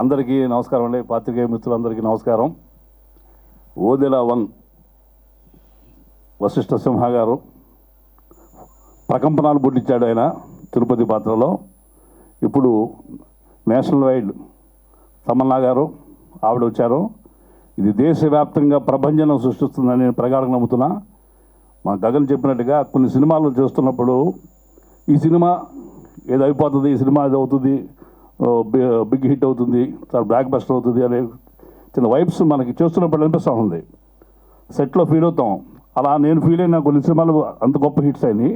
అందరికీ నమస్కారం అండి. పాత్రికేయ మిత్రులందరికీ నమస్కారం. ఓదెల వన్ వశిష్ఠ సింహ గారు ప్రకంపనాలు పుట్టించాడు ఆయన తిరుపతి పాత్రలో. ఇప్పుడు నేషనల్ వైడ్ తమన్నా గారు ఆవిడ వచ్చారు. ఇది దేశవ్యాప్తంగా ప్రపంచం సృష్టిస్తుందని నేను ప్రగాఢంగా నమ్ముతున్నా. మా గగన్ చెప్పినట్టుగా కొన్ని సినిమాలు చూస్తున్నప్పుడు ఈ సినిమా ఏదో అయిపోతుంది ఈ సినిమా అది అవుతుంది బిగ్ హిట్ అవుతుంది చాలా బ్లాక్ బస్టర్ అవుతుంది అనే చిన్న వైబ్స్ మనకి చూస్తున్నప్పుడు అనిపిస్తూ ఉంది. సెట్లో ఫీల్ అవుతాం. అలా నేను ఫీల్ అయిన కొన్ని సినిమాలు అంత గొప్ప హిట్స్ అయినాయి.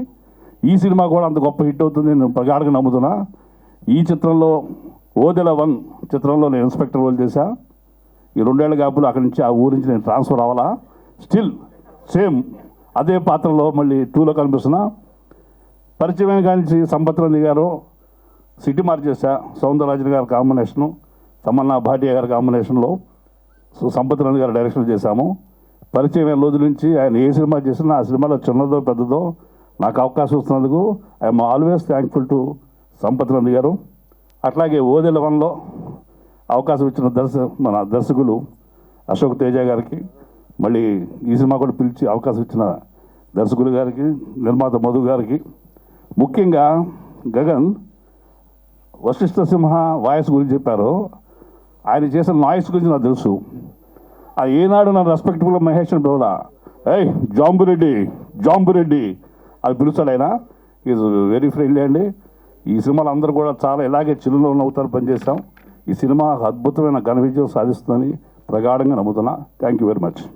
ఈ సినిమా కూడా అంత గొప్ప హిట్ అవుతుంది నేను ప్రగాఢంగా నమ్ముతున్నా. ఈ చిత్రంలో ఓదెల వన్ చిత్రంలో నేను ఇన్స్పెక్టర్ రోల్ చేశా. ఈ రెండేళ్ళ గ్యాపులు అక్కడి నుంచి ఆ ఊరి నుంచి నేను ట్రాన్స్ఫర్ అవ్వాలా? స్టిల్ సేమ్ అదే పాత్రలో మళ్ళీ టూలో కనిపిస్తున్నా. పరిచయమైన కానీ సంపత్ రంది గారు సిటీ మార్చేసా సౌందరరాజన్ గారి కాంబినేషను తమన్నా భాటియా గారి కాంబినేషన్లో సో గారి డైరెక్షన్ చేశాము. పరిచయమైన రోజుల నుంచి ఆయన ఏ సినిమా చేసినా ఆ సినిమాలో చిన్నదో పెద్దదో నాకు అవకాశం ఇస్తున్నందుకు I'm always thankful to Sampath garu. అట్లాగే ఓదెల వన్లో అవకాశం ఇచ్చిన దర్శ మన దర్శకులు అశోక్ తేజ గారికి మళ్ళీ ఈ సినిమా కూడా పిలిచి అవకాశం ఇచ్చిన దర్శకులు గారికి నిర్మాత మధు గారికి. ముఖ్యంగా గగన్ వశిష్ఠ సింహ వాయిస్ గురించి చెప్పారు. ఆయన చేసిన నాయిస్ గురించి నాకు తెలుసు. ఆ ఏనాడు నా రెస్పెక్టబుల్ మహేష్ అని పిలవలా. ఏయ్ జాంబురెడ్డి జాంబురెడ్డి అది పిలుస్తాడు ఆయన. ఈజ్ వెరీ ఫ్రెండ్లీ అండి. ఈ సినిమాలు అందరూ కూడా చాలా ఇలాగే చిరులో నవ్వుతారు పనిచేస్తాం ఈ సినిమా అద్భుతమైన ఘన విజయం సాధిస్తుందని ప్రగాఢంగా నమ్ముతున్నా. Thank you very much